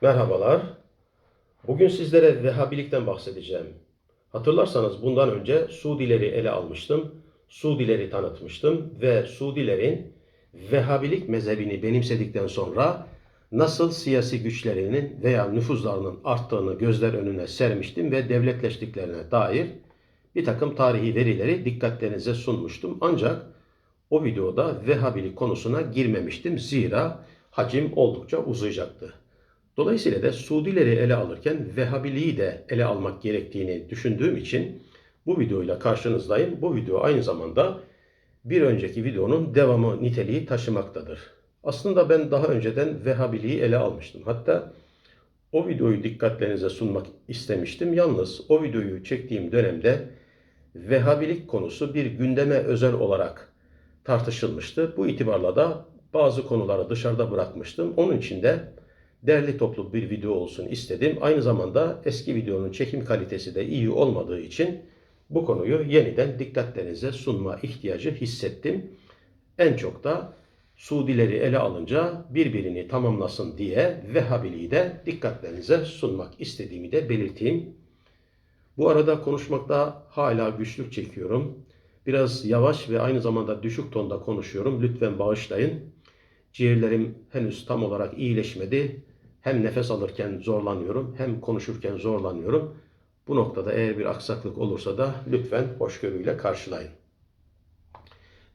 Merhabalar. Bugün sizlere Vehhabilikten bahsedeceğim. Hatırlarsanız bundan önce Suudileri ele almıştım. Suudileri tanıtmıştım ve Suudilerin Vehhabilik mezhebini benimsedikten sonra nasıl siyasi güçlerinin veya nüfuzlarının arttığını gözler önüne sermiştim ve devletleştiklerine dair bir takım tarihi verileri dikkatlerinize sunmuştum. Ancak o videoda Vehhabilik konusuna girmemiştim. Zira hacim oldukça uzayacaktı. Dolayısıyla da Suudileri ele alırken Vehhabiliği de ele almak gerektiğini düşündüğüm için bu videoyla karşınızdayım. Bu video aynı zamanda bir önceki videonun devamı niteliği taşımaktadır. Aslında ben daha önceden Vehhabiliği ele almıştım. Hatta o videoyu dikkatlerinize sunmak istemiştim. Yalnız o videoyu çektiğim dönemde Vehhabilik konusu bir gündeme özel olarak tartışılmıştı. Bu itibarla da bazı konuları dışarıda bırakmıştım. Onun için de derli toplu bir video olsun istedim. Aynı zamanda eski videonun çekim kalitesi de iyi olmadığı için bu konuyu yeniden dikkatlerinize sunma ihtiyacı hissettim. En çok da Suudileri ele alınca birbirini tamamlasın diye Vehhabiliği de dikkatlerinize sunmak istediğimi de belirteyim. Bu arada konuşmakta hala güçlük çekiyorum. Biraz yavaş ve aynı zamanda düşük tonda konuşuyorum. Lütfen bağışlayın. Ciğerlerim henüz tam olarak iyileşmedi. Hem nefes alırken zorlanıyorum hem konuşurken zorlanıyorum. Bu noktada eğer bir aksaklık olursa da lütfen hoşgörüyle karşılayın.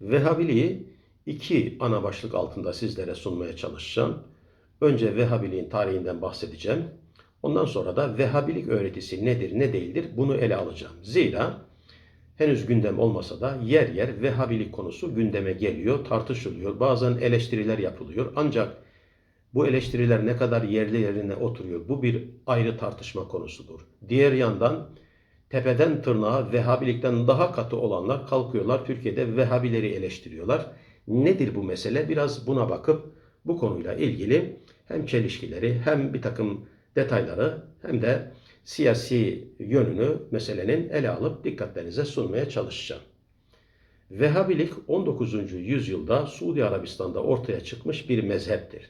Vehhabiliği iki ana başlık altında sizlere sunmaya çalışacağım. Önce Vehhabiliğin tarihinden bahsedeceğim. Ondan sonra da Vehhabilik öğretisi nedir ne değildir bunu ele alacağım. Zira henüz gündem olmasa da yer yer Vehhabilik konusu gündeme geliyor, tartışılıyor. Bazen eleştiriler yapılıyor. Ancak bu eleştiriler ne kadar yerli yerine oturuyor? Bu bir ayrı tartışma konusudur. Diğer yandan tepeden tırnağa Vehhabilikten daha katı olanlar kalkıyorlar Türkiye'de Vehhabileri eleştiriyorlar. Nedir bu mesele? Biraz buna bakıp bu konuyla ilgili hem çelişkileri hem bir takım detayları hem de siyasi yönünü meselenin ele alıp dikkatlerinize sunmaya çalışacağım. Vehhabilik 19. yüzyılda Suudi Arabistan'da ortaya çıkmış bir mezheptir.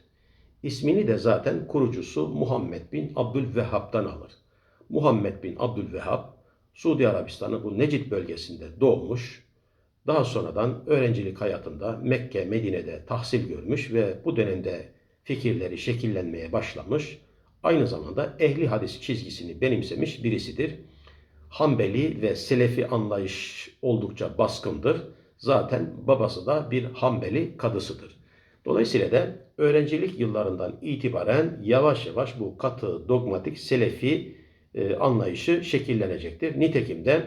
İsmini de zaten kurucusu Muhammed bin Abdülvehhab'dan alır. Muhammed bin Abdülvehhab Suudi Arabistan'ın bu Necid bölgesinde doğmuş. Daha sonradan öğrencilik hayatında Mekke, Medine'de tahsil görmüş ve bu dönemde fikirleri şekillenmeye başlamış. Aynı zamanda ehli hadis çizgisini benimsemiş birisidir. Hanbeli ve Selefi anlayış oldukça baskındır. Zaten babası da bir Hanbeli kadısıdır. Dolayısıyla da öğrencilik yıllarından itibaren yavaş yavaş bu katı, dogmatik, Selefi e, anlayışı şekillenecektir. Nitekim de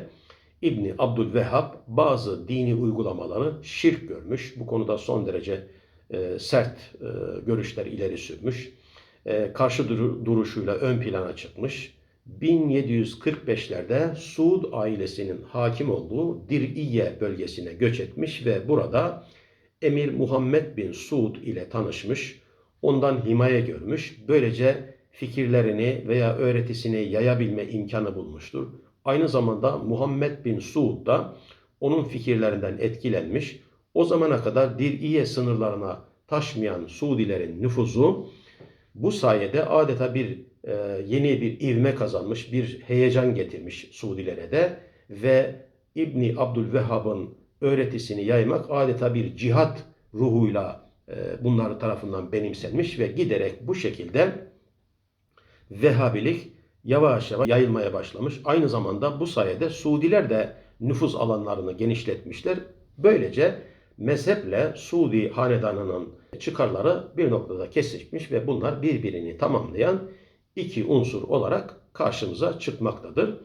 İbni Abdülvehhab bazı dini uygulamaları şirk görmüş. Bu konuda son derece e, sert e, görüşler ileri sürmüş. E, karşı duruşuyla ön plana çıkmış. 1745'lerde Suud ailesinin hakim olduğu Dir'iye bölgesine göç etmiş ve burada Emir Muhammed bin Suud ile tanışmış, ondan himaye görmüş, böylece fikirlerini veya öğretisini yayabilme imkanı bulmuştur. Aynı zamanda Muhammed bin Suud da onun fikirlerinden etkilenmiş. O zamana kadar Dir'iye sınırlarına taşmayan Suudilerin nüfuzu bu sayede adeta bir e, yeni bir ivme kazanmış, bir heyecan getirmiş Suudilere de ve İbni Abdülvehhab'ın öğretisini yaymak adeta bir cihat ruhuyla e, bunlar tarafından benimsenmiş ve giderek bu şekilde Vehhabilik yavaş yavaş yayılmaya başlamış. Aynı zamanda bu sayede Suudiler de nüfus alanlarını genişletmişler. Böylece mezheple Suudi hanedanının çıkarları bir noktada kesişmiş ve bunlar birbirini tamamlayan iki unsur olarak karşımıza çıkmaktadır.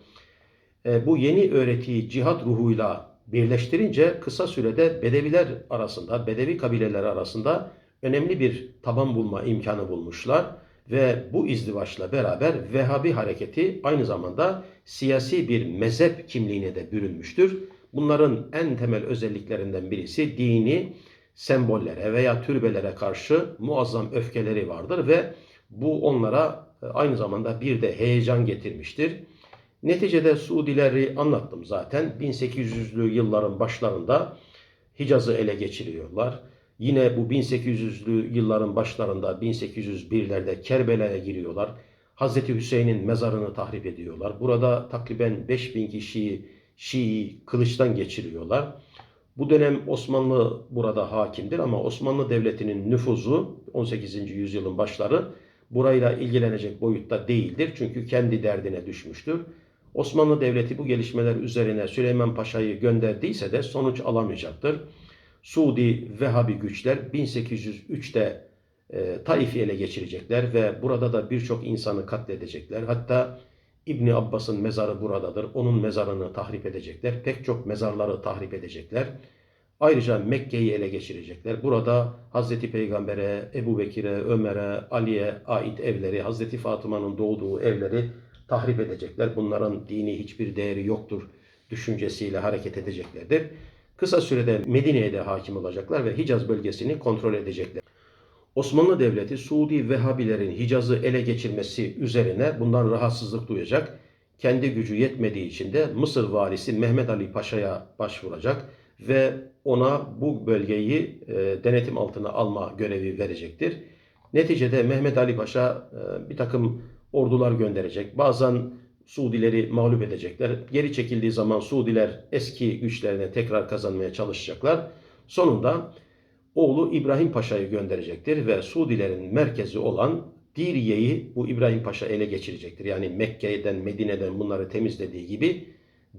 E, bu yeni öğretiyi cihat ruhuyla birleştirince kısa sürede Bedeviler arasında, Bedevi kabileler arasında önemli bir taban bulma imkanı bulmuşlar ve bu izdivaçla beraber Vehhabi hareketi aynı zamanda siyasi bir mezhep kimliğine de bürünmüştür. Bunların en temel özelliklerinden birisi dini sembollere veya türbelere karşı muazzam öfkeleri vardır ve bu onlara aynı zamanda bir de heyecan getirmiştir. Neticede Suudileri anlattım zaten. 1800'lü yılların başlarında Hicaz'ı ele geçiriyorlar. Yine bu 1800'lü yılların başlarında 1801'lerde Kerbela'ya giriyorlar. Hazreti Hüseyin'in mezarını tahrip ediyorlar. Burada takriben 5000 kişiyi Şii kılıçtan geçiriyorlar. Bu dönem Osmanlı burada hakimdir ama Osmanlı Devleti'nin nüfuzu 18. yüzyılın başları burayla ilgilenecek boyutta değildir. Çünkü kendi derdine düşmüştür. Osmanlı Devleti bu gelişmeler üzerine Süleyman Paşa'yı gönderdiyse de sonuç alamayacaktır. Suudi Vehhabi güçler 1803'te e, Taif'i ele geçirecekler ve burada da birçok insanı katledecekler. Hatta İbni Abbas'ın mezarı buradadır. Onun mezarını tahrip edecekler. Pek çok mezarları tahrip edecekler. Ayrıca Mekke'yi ele geçirecekler. Burada Hazreti Peygamber'e, Ebu Bekir'e, Ömer'e, Ali'ye ait evleri, Hazreti Fatıma'nın doğduğu evleri tahrip edecekler. Bunların dini hiçbir değeri yoktur düşüncesiyle hareket edeceklerdir. Kısa sürede Medine'ye de hakim olacaklar ve Hicaz bölgesini kontrol edecekler. Osmanlı Devleti Suudi Vehhabilerin Hicaz'ı ele geçirmesi üzerine bundan rahatsızlık duyacak. Kendi gücü yetmediği için de Mısır valisi Mehmet Ali Paşa'ya başvuracak ve ona bu bölgeyi e, denetim altına alma görevi verecektir. Neticede Mehmet Ali Paşa e, bir takım ordular gönderecek. Bazen Suudileri mağlup edecekler. Geri çekildiği zaman Suudiler eski güçlerine tekrar kazanmaya çalışacaklar. Sonunda oğlu İbrahim Paşa'yı gönderecektir ve Suudilerin merkezi olan Diriye'yi bu İbrahim Paşa ele geçirecektir. Yani Mekke'den, Medine'den bunları temizlediği gibi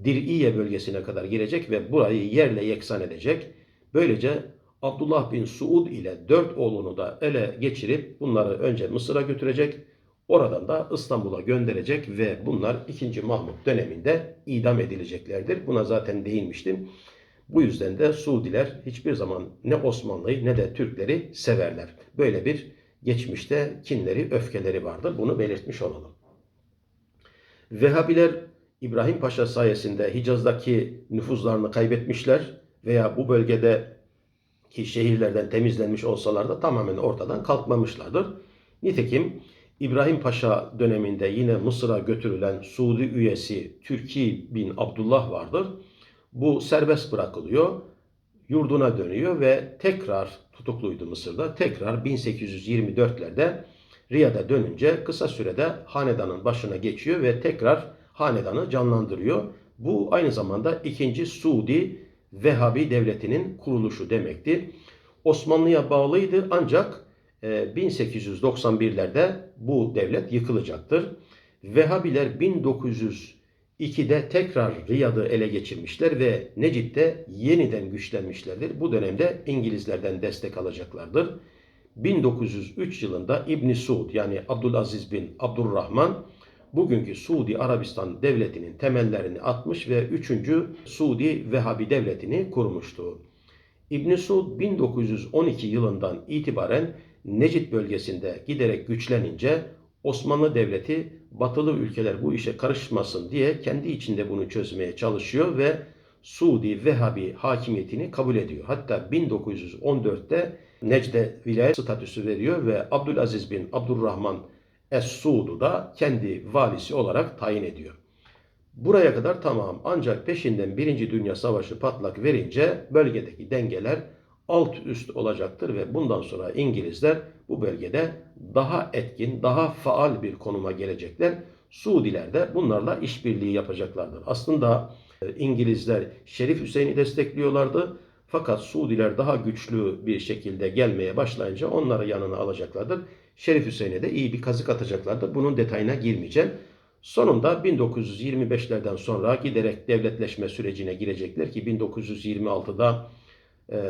Diriye bölgesine kadar girecek ve burayı yerle yeksan edecek. Böylece Abdullah bin Suud ile dört oğlunu da ele geçirip bunları önce Mısır'a götürecek. Oradan da İstanbul'a gönderecek ve bunlar 2. Mahmut döneminde idam edileceklerdir. Buna zaten değinmiştim. Bu yüzden de Suudiler hiçbir zaman ne Osmanlı'yı ne de Türkleri severler. Böyle bir geçmişte kinleri, öfkeleri vardı. Bunu belirtmiş olalım. Vehhabiler İbrahim Paşa sayesinde Hicaz'daki nüfuzlarını kaybetmişler veya bu bölgede ki şehirlerden temizlenmiş olsalar da tamamen ortadan kalkmamışlardır. Nitekim İbrahim Paşa döneminde yine Mısır'a götürülen Suudi üyesi Türki bin Abdullah vardır. Bu serbest bırakılıyor, yurduna dönüyor ve tekrar tutukluydu Mısır'da. Tekrar 1824'lerde Riyad'a dönünce kısa sürede hanedanın başına geçiyor ve tekrar hanedanı canlandırıyor. Bu aynı zamanda ikinci Suudi Vehhabi devletinin kuruluşu demekti. Osmanlı'ya bağlıydı ancak 1891'lerde bu devlet yıkılacaktır. Vehhabiler 1902'de tekrar Riyad'ı ele geçirmişler ve Necid'de yeniden güçlenmişlerdir. Bu dönemde İngilizlerden destek alacaklardır. 1903 yılında İbn Suud yani Abdülaziz bin Abdurrahman bugünkü Suudi Arabistan devletinin temellerini atmış ve 3. Suudi Vehhabi devletini kurmuştu. İbn Suud 1912 yılından itibaren Necid bölgesinde giderek güçlenince Osmanlı Devleti batılı ülkeler bu işe karışmasın diye kendi içinde bunu çözmeye çalışıyor ve Suudi Vehhabi hakimiyetini kabul ediyor. Hatta 1914'te Necde vilayet statüsü veriyor ve Abdülaziz bin Abdurrahman Es-Suud'u da kendi valisi olarak tayin ediyor. Buraya kadar tamam ancak peşinden Birinci Dünya Savaşı patlak verince bölgedeki dengeler alt üst olacaktır ve bundan sonra İngilizler bu bölgede daha etkin, daha faal bir konuma gelecekler. Suudiler de bunlarla işbirliği yapacaklardır. Aslında e, İngilizler Şerif Hüseyin'i destekliyorlardı. Fakat Suudiler daha güçlü bir şekilde gelmeye başlayınca onları yanına alacaklardır. Şerif Hüseyin'e de iyi bir kazık atacaklardır. Bunun detayına girmeyeceğim. Sonunda 1925'lerden sonra giderek devletleşme sürecine girecekler ki 1926'da e,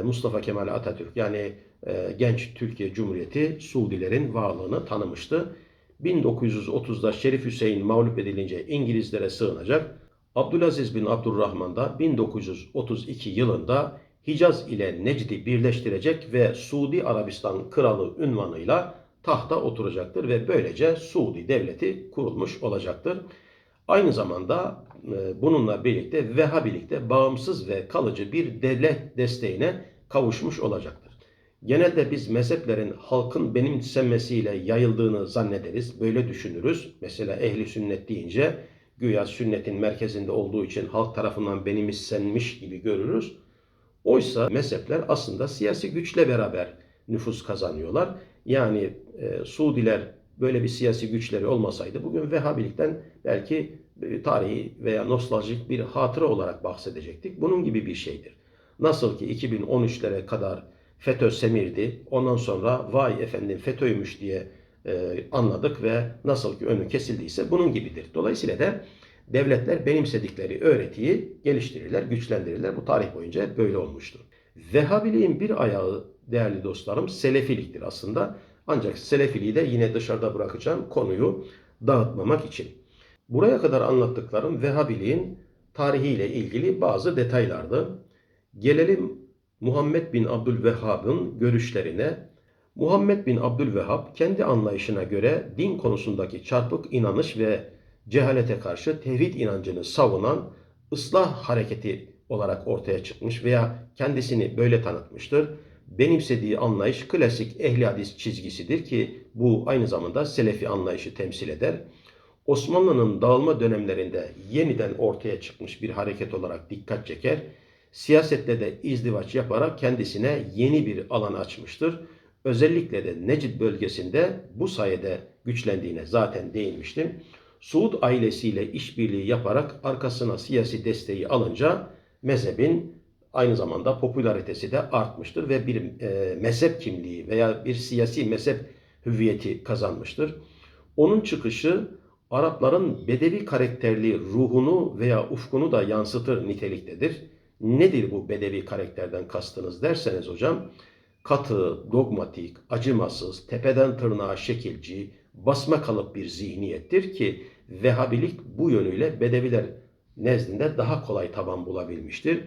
Mustafa Kemal Atatürk yani e, genç Türkiye Cumhuriyeti Suudilerin varlığını tanımıştı. 1930'da Şerif Hüseyin mağlup edilince İngilizlere sığınacak. Abdülaziz bin Abdurrahman da 1932 yılında Hicaz ile Necd'i birleştirecek ve Suudi Arabistan kralı ünvanıyla tahta oturacaktır ve böylece Suudi devleti kurulmuş olacaktır. Aynı zamanda e, bununla birlikte Vehhabilikte bağımsız ve kalıcı bir devlet desteğine kavuşmuş olacaktır. Genelde biz mezheplerin halkın benimsenmesiyle yayıldığını zannederiz, böyle düşünürüz. Mesela ehli sünnet deyince güya sünnetin merkezinde olduğu için halk tarafından benimsenmiş gibi görürüz. Oysa mezhepler aslında siyasi güçle beraber nüfus kazanıyorlar. Yani e, Suudiler böyle bir siyasi güçleri olmasaydı bugün Vehhabilikten belki e, tarihi veya nostaljik bir hatıra olarak bahsedecektik. Bunun gibi bir şeydir. Nasıl ki 2013'lere kadar FETÖ semirdi. Ondan sonra vay efendim FETÖ'ymüş diye e, anladık ve nasıl ki önü kesildiyse bunun gibidir. Dolayısıyla da devletler benimsedikleri öğretiyi geliştirirler, güçlendirirler. Bu tarih boyunca böyle olmuştur. Vehhabiliğin bir ayağı değerli dostlarım Selefiliktir aslında. Ancak Selefiliği de yine dışarıda bırakacağım konuyu dağıtmamak için. Buraya kadar anlattıklarım Vehhabiliğin tarihiyle ilgili bazı detaylardı. Gelelim Muhammed bin Abdülvehhab'ın görüşlerine. Muhammed bin Abdülvehhab kendi anlayışına göre din konusundaki çarpık inanış ve cehalete karşı tevhid inancını savunan ıslah hareketi olarak ortaya çıkmış veya kendisini böyle tanıtmıştır. Benimsediği anlayış klasik ehli hadis çizgisidir ki bu aynı zamanda selefi anlayışı temsil eder. Osmanlı'nın dağılma dönemlerinde yeniden ortaya çıkmış bir hareket olarak dikkat çeker. Siyasette de izdivaç yaparak kendisine yeni bir alan açmıştır. Özellikle de Necid bölgesinde bu sayede güçlendiğine zaten değinmiştim. Suud ailesiyle işbirliği yaparak arkasına siyasi desteği alınca mezhebin aynı zamanda popülaritesi de artmıştır ve bir e, mezhep kimliği veya bir siyasi mezhep hüviyeti kazanmıştır. Onun çıkışı Arapların bedevi karakterli ruhunu veya ufkunu da yansıtır niteliktedir. Nedir bu bedevi karakterden kastınız derseniz hocam, katı, dogmatik, acımasız, tepeden tırnağa şekilci, basma kalıp bir zihniyettir ki Vehhabilik bu yönüyle Bedeviler nezdinde daha kolay taban bulabilmiştir.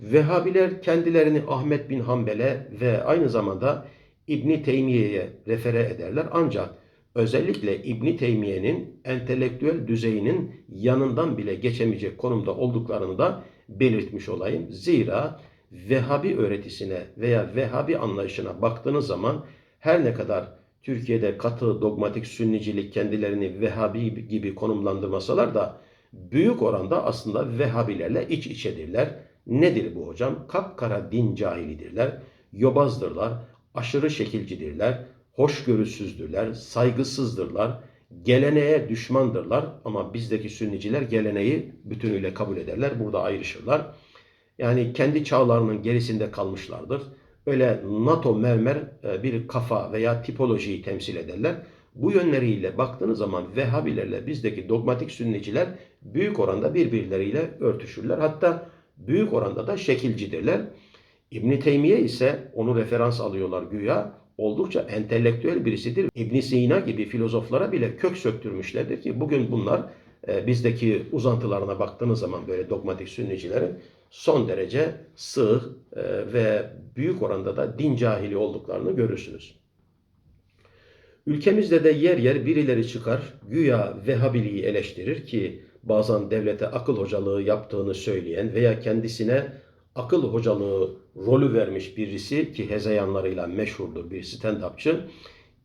Vehhabiler kendilerini Ahmet bin Hanbel'e ve aynı zamanda İbni Teymiye'ye refere ederler. Ancak özellikle İbni Teymiye'nin entelektüel düzeyinin yanından bile geçemeyecek konumda olduklarını da belirtmiş olayım. Zira Vehhabi öğretisine veya Vehhabi anlayışına baktığınız zaman her ne kadar Türkiye'de katı dogmatik sünnicilik kendilerini Vehhabi gibi konumlandırmasalar da büyük oranda aslında Vehhabilerle iç içedirler. Nedir bu hocam? Kapkara din cahilidirler, yobazdırlar, aşırı şekilcidirler, hoşgörüsüzdürler, saygısızdırlar, geleneğe düşmandırlar ama bizdeki sünniciler geleneği bütünüyle kabul ederler. Burada ayrışırlar. Yani kendi çağlarının gerisinde kalmışlardır. Öyle NATO mermer e, bir kafa veya tipolojiyi temsil ederler. Bu yönleriyle baktığınız zaman Vehhabilerle bizdeki dogmatik sünniciler büyük oranda birbirleriyle örtüşürler. Hatta büyük oranda da şekilcidirler. İbn Teymiye ise onu referans alıyorlar güya. Oldukça entelektüel birisidir. İbn Sina gibi filozoflara bile kök söktürmüşlerdir ki bugün bunlar e, bizdeki uzantılarına baktığınız zaman böyle dogmatik sünnicilerin son derece sığ e, ve büyük oranda da din cahili olduklarını görürsünüz. Ülkemizde de yer yer birileri çıkar, güya Vehhabiliği eleştirir ki bazen devlete akıl hocalığı yaptığını söyleyen veya kendisine akıl hocalığı rolü vermiş birisi ki hezeyanlarıyla meşhurdur bir stand-upçı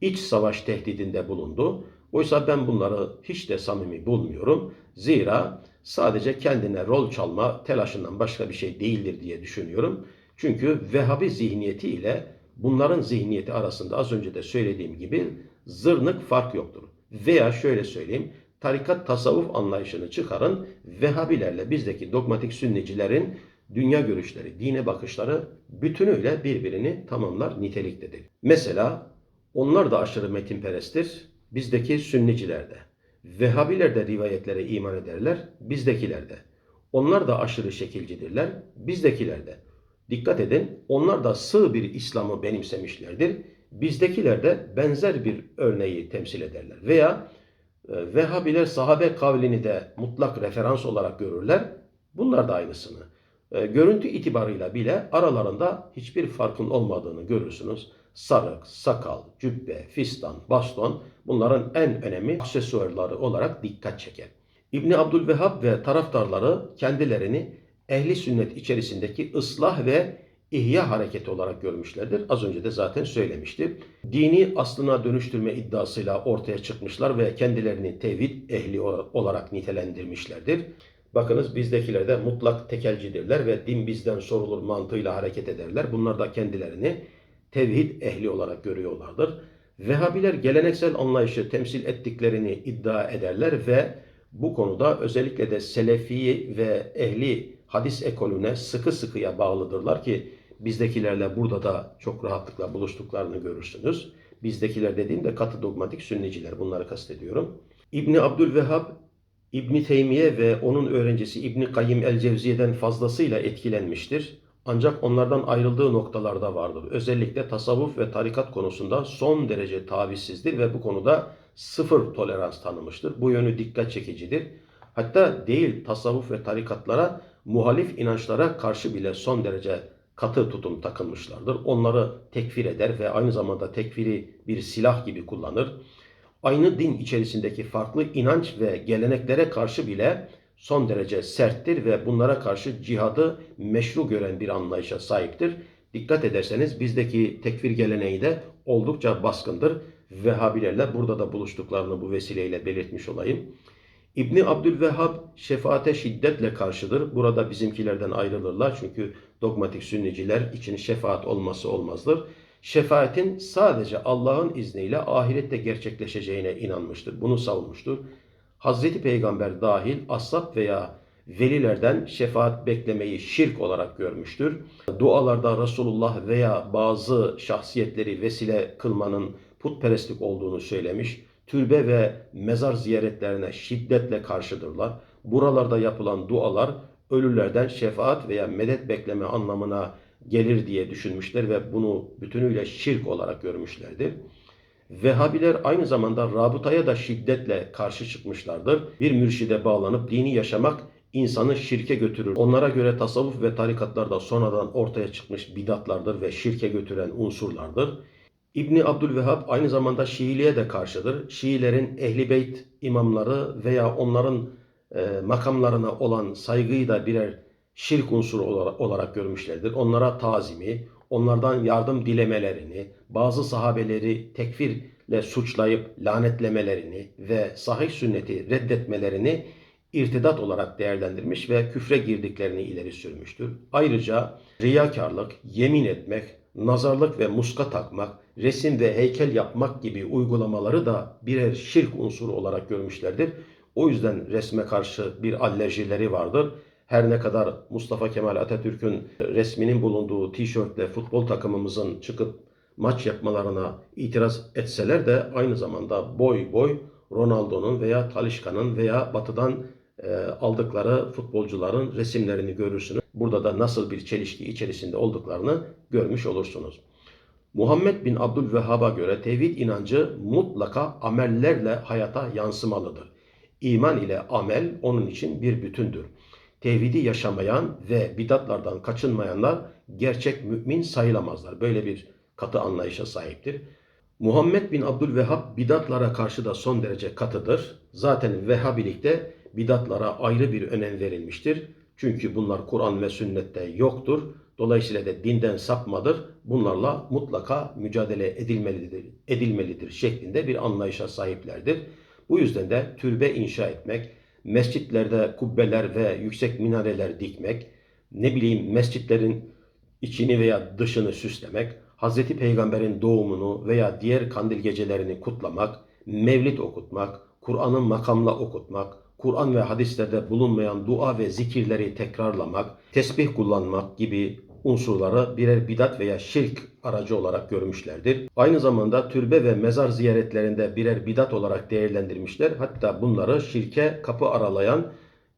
iç savaş tehdidinde bulundu. Oysa ben bunları hiç de samimi bulmuyorum. Zira sadece kendine rol çalma telaşından başka bir şey değildir diye düşünüyorum. Çünkü Vehhabi zihniyeti ile bunların zihniyeti arasında az önce de söylediğim gibi zırnık fark yoktur. Veya şöyle söyleyeyim, tarikat tasavvuf anlayışını çıkarın, Vehhabilerle bizdeki dogmatik sünnicilerin dünya görüşleri, dine bakışları bütünüyle birbirini tamamlar niteliktedir. Mesela onlar da aşırı metinperesttir, bizdeki sünniciler de. Vehhabiler de rivayetlere iman ederler, bizdekiler de. Onlar da aşırı şekilcidirler, bizdekiler de. Dikkat edin, onlar da sığ bir İslam'ı benimsemişlerdir. Bizdekiler de benzer bir örneği temsil ederler. Veya e, Vehhabiler sahabe kavlini de mutlak referans olarak görürler. Bunlar da aynısını. E, görüntü itibarıyla bile aralarında hiçbir farkın olmadığını görürsünüz. Sarık, sakal, cübbe, fistan, baston bunların en önemli aksesuarları olarak dikkat çeker. İbni Abdülvehhab ve taraftarları kendilerini ehli sünnet içerisindeki ıslah ve ihya hareketi olarak görmüşlerdir. Az önce de zaten söylemiştim. Dini aslına dönüştürme iddiasıyla ortaya çıkmışlar ve kendilerini tevhid ehli olarak nitelendirmişlerdir. Bakınız bizdekiler de mutlak tekelcidirler ve din bizden sorulur mantığıyla hareket ederler. Bunlar da kendilerini tevhid ehli olarak görüyorlardır. Vehhabiler geleneksel anlayışı temsil ettiklerini iddia ederler ve bu konuda özellikle de Selefi ve ehli hadis ekolüne sıkı sıkıya bağlıdırlar ki bizdekilerle burada da çok rahatlıkla buluştuklarını görürsünüz. Bizdekiler dediğimde katı dogmatik sünniciler bunları kastediyorum. İbni Abdülvehhab İbni Teymiye ve onun öğrencisi İbni Kayyim el-Cevziye'den fazlasıyla etkilenmiştir. Ancak onlardan ayrıldığı noktalarda vardır. Özellikle tasavvuf ve tarikat konusunda son derece tavizsizdir ve bu konuda sıfır tolerans tanımıştır. Bu yönü dikkat çekicidir. Hatta değil tasavvuf ve tarikatlara muhalif inançlara karşı bile son derece katı tutum takılmışlardır. Onları tekfir eder ve aynı zamanda tekfiri bir silah gibi kullanır. Aynı din içerisindeki farklı inanç ve geleneklere karşı bile son derece serttir ve bunlara karşı cihadı meşru gören bir anlayışa sahiptir. Dikkat ederseniz bizdeki tekfir geleneği de oldukça baskındır. Vehhabilerle burada da buluştuklarını bu vesileyle belirtmiş olayım. İbni Abdülvehhab şefaate şiddetle karşıdır. Burada bizimkilerden ayrılırlar çünkü dogmatik sünniciler için şefaat olması olmazdır. Şefaatin sadece Allah'ın izniyle ahirette gerçekleşeceğine inanmıştır. Bunu savunmuştur. Hazreti Peygamber dahil ashab veya velilerden şefaat beklemeyi şirk olarak görmüştür. Dualarda Resulullah veya bazı şahsiyetleri vesile kılmanın putperestlik olduğunu söylemiş. Türbe ve mezar ziyaretlerine şiddetle karşıdırlar. Buralarda yapılan dualar ölülerden şefaat veya medet bekleme anlamına gelir diye düşünmüşler ve bunu bütünüyle şirk olarak görmüşlerdir. Vehhabiler aynı zamanda rabıtaya da şiddetle karşı çıkmışlardır. Bir mürşide bağlanıp dini yaşamak insanı şirke götürür. Onlara göre tasavvuf ve tarikatlar da sonradan ortaya çıkmış bidatlardır ve şirke götüren unsurlardır. İbni Abdülvehhab aynı zamanda Şiiliğe de karşıdır. Şiilerin ehli beyt imamları veya onların e, makamlarına olan saygıyı da birer şirk unsuru olarak, olarak görmüşlerdir. Onlara tazimi, onlardan yardım dilemelerini, bazı sahabeleri tekfirle suçlayıp lanetlemelerini ve sahih sünneti reddetmelerini irtidat olarak değerlendirmiş ve küfre girdiklerini ileri sürmüştür. Ayrıca riyakarlık, yemin etmek, nazarlık ve muska takmak, resim ve heykel yapmak gibi uygulamaları da birer şirk unsuru olarak görmüşlerdir. O yüzden resme karşı bir alerjileri vardır. Her ne kadar Mustafa Kemal Atatürk'ün resminin bulunduğu tişörtle futbol takımımızın çıkıp maç yapmalarına itiraz etseler de aynı zamanda boy boy Ronaldo'nun veya Talişka'nın veya batıdan e, aldıkları futbolcuların resimlerini görürsünüz. Burada da nasıl bir çelişki içerisinde olduklarını görmüş olursunuz. Muhammed bin Abdülvehhab'a göre tevhid inancı mutlaka amellerle hayata yansımalıdır. İman ile amel onun için bir bütündür. Tevhidi yaşamayan ve bidatlardan kaçınmayanlar gerçek mümin sayılamazlar. Böyle bir katı anlayışa sahiptir. Muhammed bin Abdülvehhab bidatlara karşı da son derece katıdır. Zaten Vehhabilikte bidatlara ayrı bir önem verilmiştir. Çünkü bunlar Kur'an ve sünnette yoktur. Dolayısıyla da dinden sapmadır. Bunlarla mutlaka mücadele edilmelidir, edilmelidir şeklinde bir anlayışa sahiplerdir. Bu yüzden de türbe inşa etmek, mescitlerde kubbeler ve yüksek minareler dikmek, ne bileyim mescitlerin içini veya dışını süslemek, Hz. Peygamber'in doğumunu veya diğer kandil gecelerini kutlamak, mevlid okutmak, Kur'an'ın makamla okutmak, Kur'an ve hadislerde bulunmayan dua ve zikirleri tekrarlamak, tesbih kullanmak gibi unsurları birer bidat veya şirk aracı olarak görmüşlerdir. Aynı zamanda türbe ve mezar ziyaretlerinde birer bidat olarak değerlendirmişler. Hatta bunları şirke kapı aralayan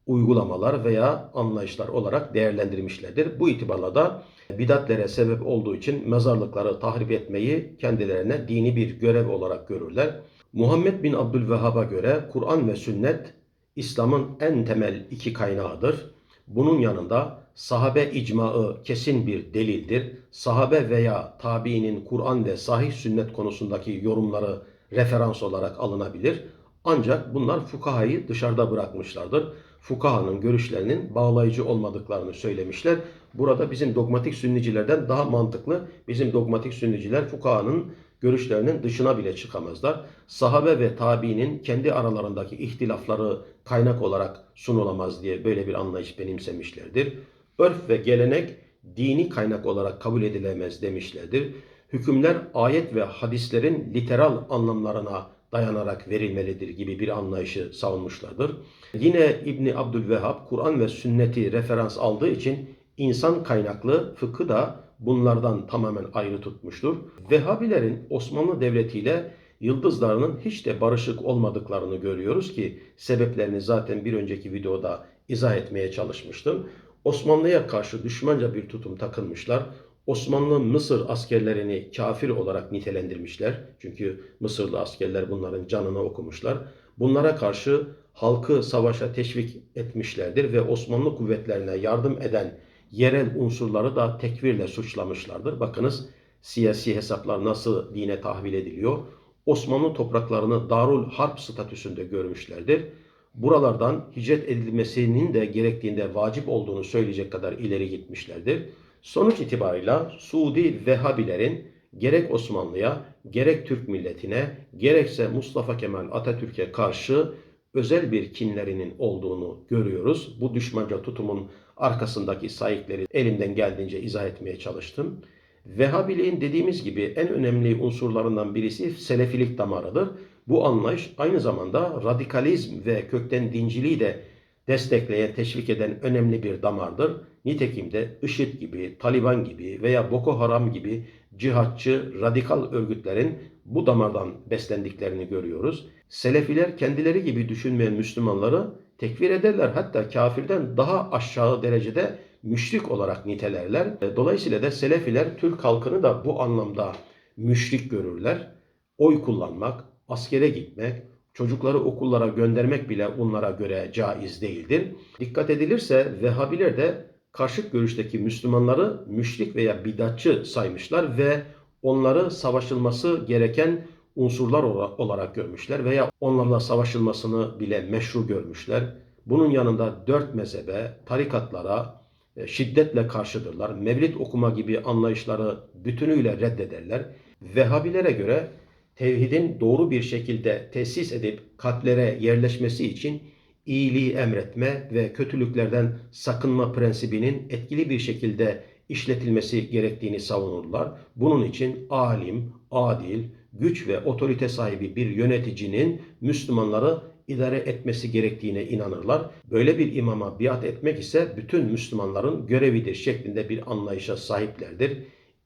uygulamalar veya anlayışlar olarak değerlendirmişlerdir. Bu itibarla da bidatlere sebep olduğu için mezarlıkları tahrip etmeyi kendilerine dini bir görev olarak görürler. Muhammed bin Abdülvehhab'a göre Kur'an ve sünnet İslam'ın en temel iki kaynağıdır. Bunun yanında sahabe icmaı kesin bir delildir. Sahabe veya tabiinin Kur'an ve sahih sünnet konusundaki yorumları referans olarak alınabilir. Ancak bunlar fukahayı dışarıda bırakmışlardır. Fukahanın görüşlerinin bağlayıcı olmadıklarını söylemişler. Burada bizim dogmatik sünnicilerden daha mantıklı. Bizim dogmatik sünniciler fukahanın görüşlerinin dışına bile çıkamazlar. Sahabe ve tabiinin kendi aralarındaki ihtilafları kaynak olarak sunulamaz diye böyle bir anlayış benimsemişlerdir. Örf ve gelenek dini kaynak olarak kabul edilemez demişlerdir. Hükümler ayet ve hadislerin literal anlamlarına dayanarak verilmelidir gibi bir anlayışı savunmuşlardır. Yine İbni Abdülvehhab Kur'an ve sünneti referans aldığı için insan kaynaklı fıkı da bunlardan tamamen ayrı tutmuştur. Vehhabilerin Osmanlı Devleti ile yıldızlarının hiç de barışık olmadıklarını görüyoruz ki sebeplerini zaten bir önceki videoda izah etmeye çalışmıştım. Osmanlı'ya karşı düşmanca bir tutum takınmışlar. Osmanlı Mısır askerlerini kafir olarak nitelendirmişler. Çünkü Mısırlı askerler bunların canını okumuşlar. Bunlara karşı halkı savaşa teşvik etmişlerdir ve Osmanlı kuvvetlerine yardım eden yerel unsurları da tekvirle suçlamışlardır. Bakınız siyasi hesaplar nasıl dine tahvil ediliyor. Osmanlı topraklarını Darul Harp statüsünde görmüşlerdir. Buralardan hicret edilmesinin de gerektiğinde vacip olduğunu söyleyecek kadar ileri gitmişlerdir. Sonuç itibarıyla Suudi Vehhabilerin gerek Osmanlı'ya, gerek Türk milletine, gerekse Mustafa Kemal Atatürk'e karşı özel bir kinlerinin olduğunu görüyoruz. Bu düşmanca tutumun arkasındaki sayıkları elimden geldiğince izah etmeye çalıştım. Vehhabiliğin dediğimiz gibi en önemli unsurlarından birisi selefilik damarıdır. Bu anlayış aynı zamanda radikalizm ve kökten dinciliği de destekleyen, teşvik eden önemli bir damardır. Nitekim de IŞİD gibi, Taliban gibi veya Boko Haram gibi cihatçı, radikal örgütlerin bu damardan beslendiklerini görüyoruz. Selefiler kendileri gibi düşünmeyen Müslümanları tekfir ederler. Hatta kafirden daha aşağı derecede müşrik olarak nitelerler. Dolayısıyla da Selefiler Türk halkını da bu anlamda müşrik görürler. Oy kullanmak, askere gitmek, çocukları okullara göndermek bile onlara göre caiz değildir. Dikkat edilirse Vehhabiler de karşıt görüşteki Müslümanları müşrik veya bidatçı saymışlar ve onları savaşılması gereken unsurlar olarak görmüşler veya onlarla savaşılmasını bile meşru görmüşler. Bunun yanında dört mezhebe, tarikatlara e, şiddetle karşıdırlar. Mevlid okuma gibi anlayışları bütünüyle reddederler. Vehhabilere göre tevhidin doğru bir şekilde tesis edip kalplere yerleşmesi için iyiliği emretme ve kötülüklerden sakınma prensibinin etkili bir şekilde işletilmesi gerektiğini savunurlar. Bunun için alim, adil, güç ve otorite sahibi bir yöneticinin Müslümanları idare etmesi gerektiğine inanırlar. Böyle bir imama biat etmek ise bütün Müslümanların görevidir şeklinde bir anlayışa sahiplerdir.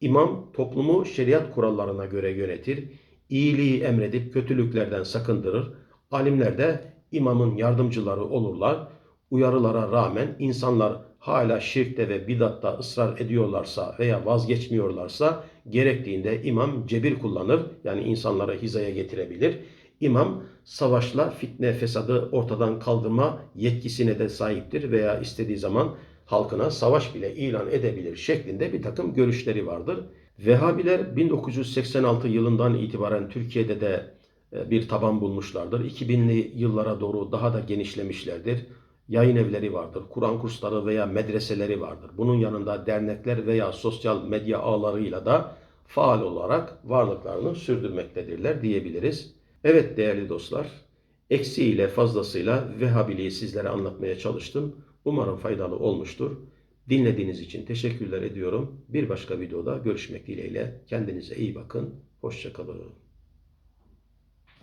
İmam toplumu şeriat kurallarına göre yönetir, iyiliği emredip kötülüklerden sakındırır. Alimler de imamın yardımcıları olurlar. Uyarılara rağmen insanlar hala şirkte ve bidatta ısrar ediyorlarsa veya vazgeçmiyorlarsa gerektiğinde imam cebir kullanır. Yani insanları hizaya getirebilir. İmam savaşla fitne fesadı ortadan kaldırma yetkisine de sahiptir veya istediği zaman halkına savaş bile ilan edebilir şeklinde bir takım görüşleri vardır. Vehhabiler 1986 yılından itibaren Türkiye'de de e, bir taban bulmuşlardır. 2000'li yıllara doğru daha da genişlemişlerdir. Yayın evleri vardır, Kur'an kursları veya medreseleri vardır. Bunun yanında dernekler veya sosyal medya ağlarıyla da faal olarak varlıklarını sürdürmektedirler diyebiliriz. Evet değerli dostlar, eksiğiyle fazlasıyla Vehhabiliği sizlere anlatmaya çalıştım. Umarım faydalı olmuştur. Dinlediğiniz için teşekkürler ediyorum. Bir başka videoda görüşmek dileğiyle. Kendinize iyi bakın. Hoşçakalın.